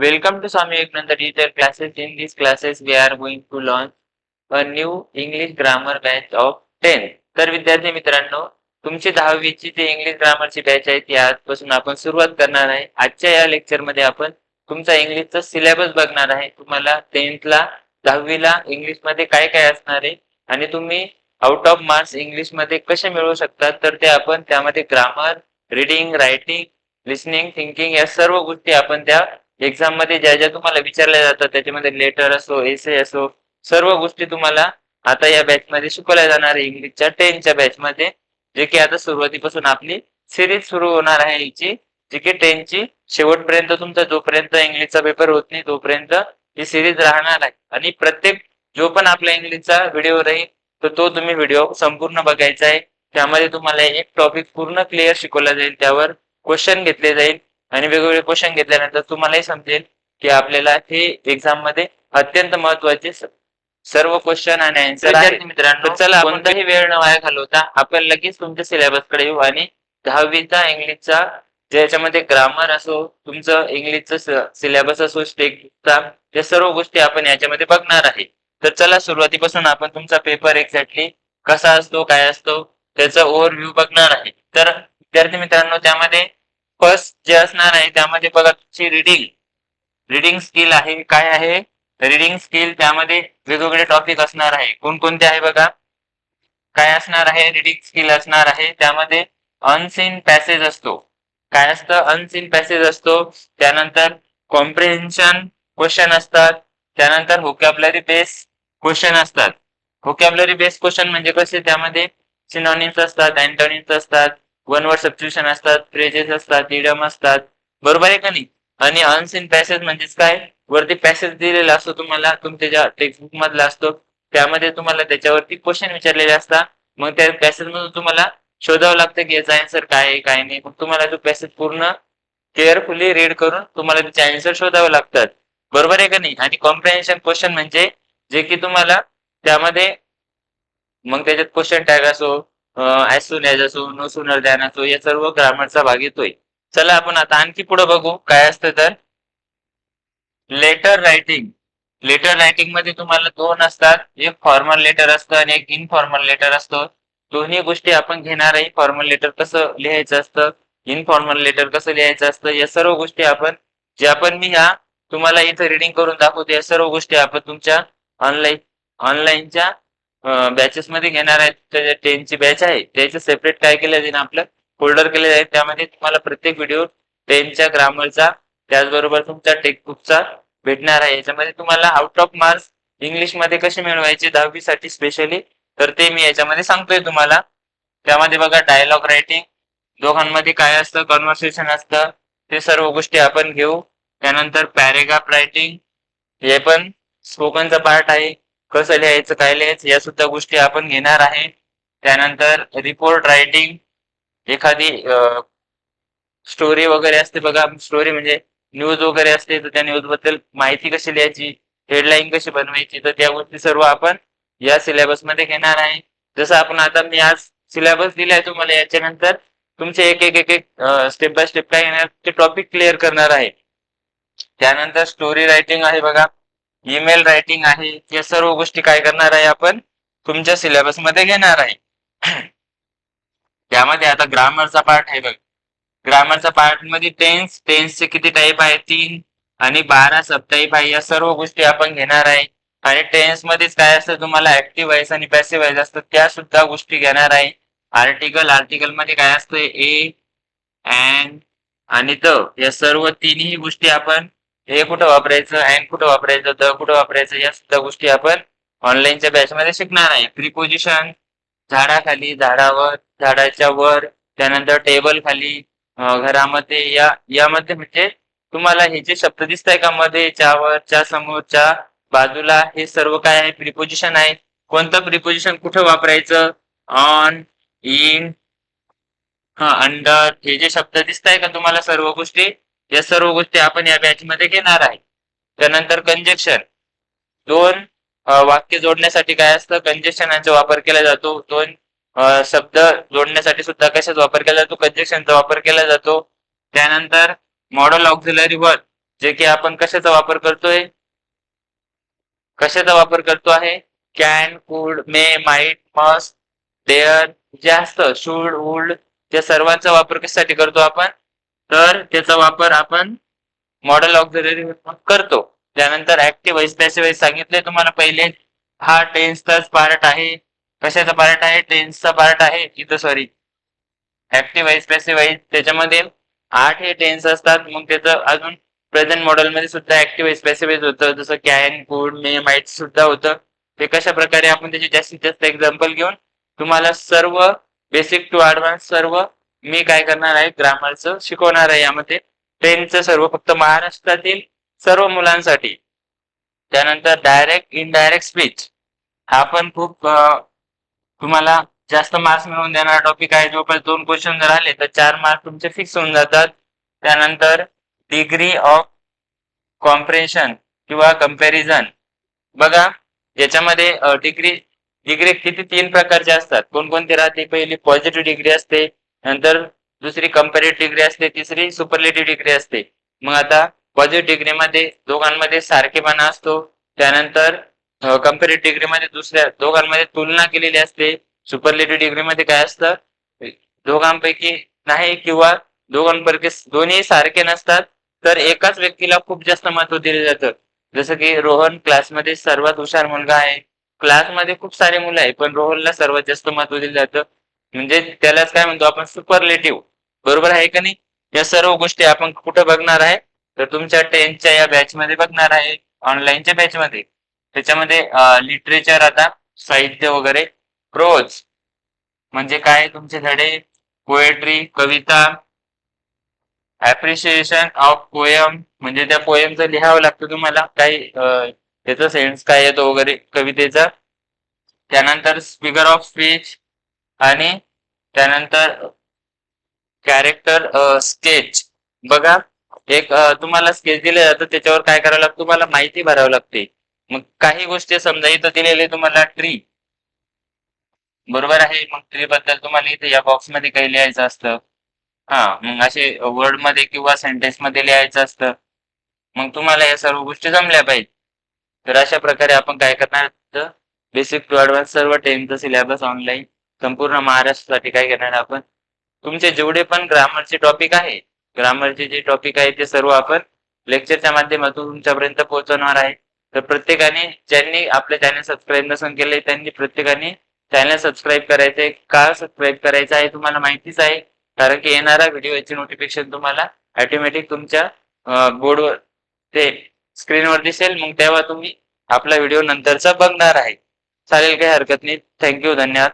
Welcome to Swami Vivekananda Digital Classes. In these classes, we are going to launch a new English grammar batch of 10. तर विद्यार्थी मित्रांनो तुमची दहावीची जी English ग्रामरची batch आहे ती आजपासून आपण सुरुवात करणार आहे आजच्या या लेक्चरमध्ये आपण तुमचा इंग्लिशचा सिलेबस बघणार आहे तुम्हाला टेन्थला दहावीला इंग्लिशमध्ये काय काय असणार आहे आणि तुम्ही आउट ऑफ मार्क्स इंग्लिशमध्ये कसे मिळवू शकतात तर ते आपण त्यामध्ये grammar reading writing listening thinking या सर्व गोष्टी आपण त्या एक्झाममध्ये ज्या ज्या तुम्हाला विचारल्या जातात त्याच्यामध्ये लेटर असो एसे असो सर्व गोष्टी तुम्हाला आता या बॅच मध्ये शिकवल्या जाणार आहे. इंग्लिशच्या टेनच्या बॅच मध्ये जे की आता सुरुवातीपासून आपली सिरीज सुरू होणार आहे हिची जे की टेनची शेवटपर्यंत तुमचा जोपर्यंत इंग्लिशचा पेपर होत नाही तोपर्यंत ही सिरीज राहणार आहे. आणि प्रत्येक जो पण आपला इंग्लिशचा व्हिडिओ राहील तर तो तुम्ही व्हिडिओ संपूर्ण बघायचा आहे. त्यामध्ये तुम्हाला एक टॉपिक पूर्ण क्लिअर शिकवला जाईल. त्यावर क्वेश्चन घेतले जाईल. आणि वेगवेगळे क्वेश्चन घेतल्यानंतर तुम्हालाही समजेल की आपल्याला हे एक्झाममध्ये अत्यंत महत्त्वाचे सर्व क्वेश्चन आणि आन्सर मित्रांनो चला कोणताही वेळ न वाया घालवता आपण लगेच तुमच्या सिलेबसकडे येऊ आणि दहावीचा इंग्लिशचा ज्याच्यामध्ये ग्रामर असो तुमचं इंग्लिशचं सिलेबस असो स्टेटचा या सर्व गोष्टी आपण याच्यामध्ये बघणार आहे. तर चला सुरुवातीपासून आपण तुमचा पेपर एक्झॅक्टली कसा असतो काय असतो त्याचा ओव्हरव्ह्यू बघणार आहे. तर विद्यार्थी मित्रांनो त्यामध्ये फर्स्ट जे असणार आहे त्यामध्ये बघा तुमची रिडिंग रिडिंग स्किल आहे काय आहे? रिडिंग स्किल त्यामध्ये वेगवेगळे टॉपिक असणार आहे. कोणकोणते आहे बघा? काय असणार आहे? रिडिंग स्किल असणार आहे. त्यामध्ये अनसीन पॅसेज असतो. काय असतं? अनसीन पॅसेज असतो. त्यानंतर कॉम्प्रिहेन्शन क्वेश्चन असतात. त्यानंतर होकॅबलरी बेस क्वेश्चन असतात. होकॅबलरी बेस क्वेश्चन म्हणजे कसे? त्यामध्ये सिनॉनिम्स असतात अँटोनिम्स असतात. वन वर्ड सबस्टिट्यूशन असतात फ्रेजेस असतात इडम असतात. बरोबर आहे का नाही? आणि अनसीन पॅसेज म्हणजेच काय? वरती पॅसेज दिलेला असतो तुम्हाला तुमच्या ज्या टेक्स्टबुक मधला असतो त्यामध्ये तुम्हाला त्याच्यावरती क्वेश्चन विचारलेले असतात. मग त्या पॅसेज मधून तुम्हाला शोधावं लागतं की याचा आन्सर काय आहे काय नाही. मग तुम्हाला तो पॅसेज पूर्ण केअरफुली रीड करून तुम्हाला त्याचे आन्सर शोधावे लागतात. बरोबर आहे का नाही? आणि कॉम्प्रिहेन्शन क्वेश्चन म्हणजे जे की तुम्हाला त्यामध्ये मग त्याच्यात क्वेश्चन टॅग असो ॲज सून ॲज असो नो सुनर दॅन असो या सर्व ग्रामरचा भाग येतोय. चला आपण आता आणखी पुढे बघू काय असतं तर? लेटर रायटिंग लेटर रायटिंगमध्ये तुम्हाला दोन असतात. एक फॉर्मल लेटर असतं आणि एक इनफॉर्मल लेटर असतो. दोन्ही गोष्टी आपण घेणार आहे फॉर्मल लेटर कसं लिहायचं असतं? इनफॉर्मल लेटर कसं लिहायचं असतं? या सर्व गोष्टी आपण जे आपण मी ह्या तुम्हाला इथं रिडिंग करून दाखवतो या सर्व गोष्टी आपण तुमच्या ऑनलाईन ऑनलाईनच्या बॅचेस मध्ये घेणार आहेत. त्याच्या टेनची बॅच आहे. त्याचं सेपरेट काय केलं जाईल आपलं? फोल्डर केले जाईल. त्यामध्ये तुम्हाला प्रत्येक व्हिडिओ टेनच्या ग्रामरचा त्याचबरोबर तुमचा टेक्स्टबुकचा भेटणार आहे. याच्यामध्ये तुम्हाला आउट ऑफ मार्क्स इंग्लिशमध्ये कसे मिळवायचे दहावीसाठी स्पेशली तर ते मी याच्यामध्ये सांगतोय तुम्हाला. त्यामध्ये बघा डायलॉग रायटिंग दोघांमध्ये काय असतं? कॉन्व्हर्सेशन असतं. ते सर्व गोष्टी आपण घेऊ. त्यानंतर पॅरेग्राफ रायटिंग हे पण स्पोकनचा पार्ट आहे. कसं लिहायचं काय लिहायचं या सुद्धा गोष्टी आपण घेणार आहे. त्यानंतर रिपोर्ट रायटिंग एखादी स्टोरी वगैरे असते बघा स्टोरी म्हणजे न्यूज वगैरे असते तर त्या न्यूजबद्दल माहिती कशी लिहायची हेडलाईन कशी बनवायची तर त्या गोष्टी सर्व आपण या सिलेबसमध्ये घेणार आहे. जसं आपण आता मी आज सिलेबस दिलाय तुम्हाला याच्यानंतर तुमचे एक एक एक एक स्टेप बाय स्टेप काय घेणार ते टॉपिक क्लिअर करणार आहे. त्यानंतर स्टोरी रायटिंग आहे बघा. ईमेल रायटिंग आहे. या सर्व गोष्टी काय करणार आहे आपण? तुमच्या सिलेबसमध्ये घेणार आहे. त्यामध्ये आता ग्रामरचा पार्ट आहे बघ. ग्रामरचा पार्टमध्ये टेन्स टेन्सचे किती टाईप आहे तीन आणि बारा सब टाईप आहे. या सर्व गोष्टी आपण घेणार आहे. आणि टेन्स मध्येच काय असतं? तुम्हाला ऍक्टिव्ह व्हायचं आणि पॅसिव्ह व्हायचं असतं त्या सुद्धा गोष्टी घेणार आहे. आर्टिकल आर्टिकलमध्ये काय असतं? ए अँड आणि द या सर्व तिन्ही गोष्टी आपण हे कुठं वापरायचं अँड कुठं वापरायचं द कुठं वापरायचं या सुद्धा गोष्टी आपण ऑनलाईनच्या बॅचमध्ये शिकणार आहे. प्रिपोजिशन झाडाखाली झाडावर झाडाच्या वर त्यानंतर टेबल खाली घरामध्ये या यामध्ये म्हणजे तुम्हाला हे जे शब्द दिसत आहे का मध्ये च्यावर च्या समोर च्या बाजूला हे सर्व काय आहे? प्रिपोजिशन आहे. कोणतं प्रिपोजिशन कुठं वापरायचं? ऑन इन हा अंडर हे जे शब्द दिसत आहे का तुम्हाला सर्व गोष्टी? या सर्व गोष्टी आपण या बॅच मध्ये घेणार आहे. त्यानंतर कंजेक्शन दोन वाक्य जोडण्यासाठी काय असतं? कंजेक्शनांचा वापर केला जातो. दोन शब्द जोडण्यासाठी सुद्धा कशाचा वापर केला जातो? कंजेक्शनचा वापर केला जातो. त्यानंतर मॉडल ऑक्झिलरी वर्ड जे की आपण कशाचा वापर करतोय? कशाचा वापर करतो आहे? Can could may might must dare जे असतं शूड वुड त्या सर्वांचा वापर कशासाठी करतो आपण? तर त्याचा वापर आपण मॉडेल ऑक्झिलरी करतो. त्यानंतर ऍक्टिव्ह वाईज पॅसिव्ह सांगितले तुम्हाला पहिले. हा टेन्सचाच पार्ट आहे. कशाचा पार्ट आहे? टेन्सचा पार्ट आहे. इथं sorry active voice passive voice त्याच्यामध्ये आठ हे टेन्स असतात. मग त्याचं अजून प्रेझेंट मॉडेलमध्ये सुद्धा ऍक्टिव्ह स्पेसिफिक होतं. जसं कॅन गुड मे माइट सुद्धा होतं. ते कशा प्रकारे आपण त्याचे जास्तीत जास्त एक्झाम्पल घेऊन तुम्हाला सर्व बेसिक टू ऍडव्हान्स सर्व मी काय करणार आहे ग्रामरचं शिकवणार आहे यामध्ये. टेनचं सर्व फक्त महाराष्ट्रातील सर्व मुलांसाठी. त्यानंतर डायरेक्ट इनडायरेक्ट स्पीच हा पण खूप तुम्हाला जास्त मार्क्स मिळवून देणारा टॉपिक आहे. जवळपास दोन क्वेश्चन जर आले तर चार मार्क्स तुमचे फिक्स होऊन जातात. त्यानंतर डिग्री ऑफ कॉम्प्रेशन किंवा कंपॅरिझन बघा याच्यामध्ये डिग्री डिग्री किती तीन प्रकारचे असतात. कोणकोणती राहते? पहिली पॉझिटिव्ह डिग्री असते नंतर दुसरी कंपॅरेटिव्ह डिग्री असते तिसरी सुपरलेटिव्ह डिग्री असते. मग आता पॉझिटिव्ह डिग्रीमध्ये दोघांमध्ये सारखेपणा असतो. त्यानंतर कंपॅरेटिव्ह डिग्रीमध्ये दुसऱ्या दोघांमध्ये तुलना केलेली असते. सुपरलेटिव्ह डिग्रीमध्ये काय असतं? दोघांपैकी नाही किंवा दोघांपैकी दोन्ही सारखे नसतात तर एकाच व्यक्तीला खूप जास्त महत्त्व दिले जातं. जसं की रोहन क्लासमध्ये सर्वात हुशार मुलगा आहे. क्लासमध्ये खूप सारे मुलं आहे पण रोहनला सर्वात जास्त महत्त्व दिलं जातं. म्हणजे त्यालाच काय म्हणतो आपण सुपरलेटिव्ह बरोबर आहे का नाही? या सर्व गोष्टी आपण कुठं बघणार आहे? तर तुमच्या टेन्थच्या या बॅच मध्ये बघणार आहे ऑनलाईनच्या बॅच मध्ये. त्याच्यामध्ये लिटरेचर आता साहित्य वगैरे प्रोज म्हणजे काय? तुमचे धडे पोएट्री कविता ऍप्रिशिएशन ऑफ पोएम म्हणजे त्या पोएमचं लिहावं लागतं तुम्हाला. काही त्याचा सेन्स काय येतो वगैरे कवितेचा. त्यानंतर स्पीकर ऑफ स्पीच आणि त्यानंतर कॅरेक्टर स्केच बघा एक तुम्हाला स्केच दिले जातं त्याच्यावर काय करावं लागतं तुम्हाला माहिती भरावं लागते. मग काही गोष्टी समजा इथं दिलेली तुम्हाला ट्री बरोबर आहे? मग ट्री बद्दल तुम्हाला इथे या बॉक्समध्ये काही लिहायचं असतं. हा मग असे वर्डमध्ये किंवा सेंटेन्समध्ये लिहायचं असतं. मग तुम्हाला या सर्व गोष्टी जमल्या पाहिजे. तर अशा प्रकारे आपण काय करणार बेसिक टू ॲडव्हान्स सर्व टेनचं सिलेबस ऑनलाईन संपूर्ण महाराष्ट्रासाठी काय करणार आपण? तुमचे जेवढे पण ग्रामरचे टॉपिक आहे ग्रामरचे जे टॉपिक आहे ते सर्व आपण लेक्चरच्या माध्यमातून तुमच्यापर्यंत पोहोचवणार आहे. तर प्रत्येकाने ज्यांनी आपले चॅनल सबस्क्राईब नसून केले त्यांनी प्रत्येकाने चॅनल सबस्क्राईब करायचे का सबस्क्राईब करायचं आहे तुम्हाला माहितीच आहे कारण की येणारा व्हिडिओची नोटिफिकेशन तुम्हाला ऑटोमॅटिक तुमच्या बोर्डवर ते स्क्रीनवर दिसेल. मग तेव्हा तुम्ही आपला व्हिडिओ नंतरचा बघणार आहे. चालेल काही हरकत नाही. थँक्यू धन्यवाद.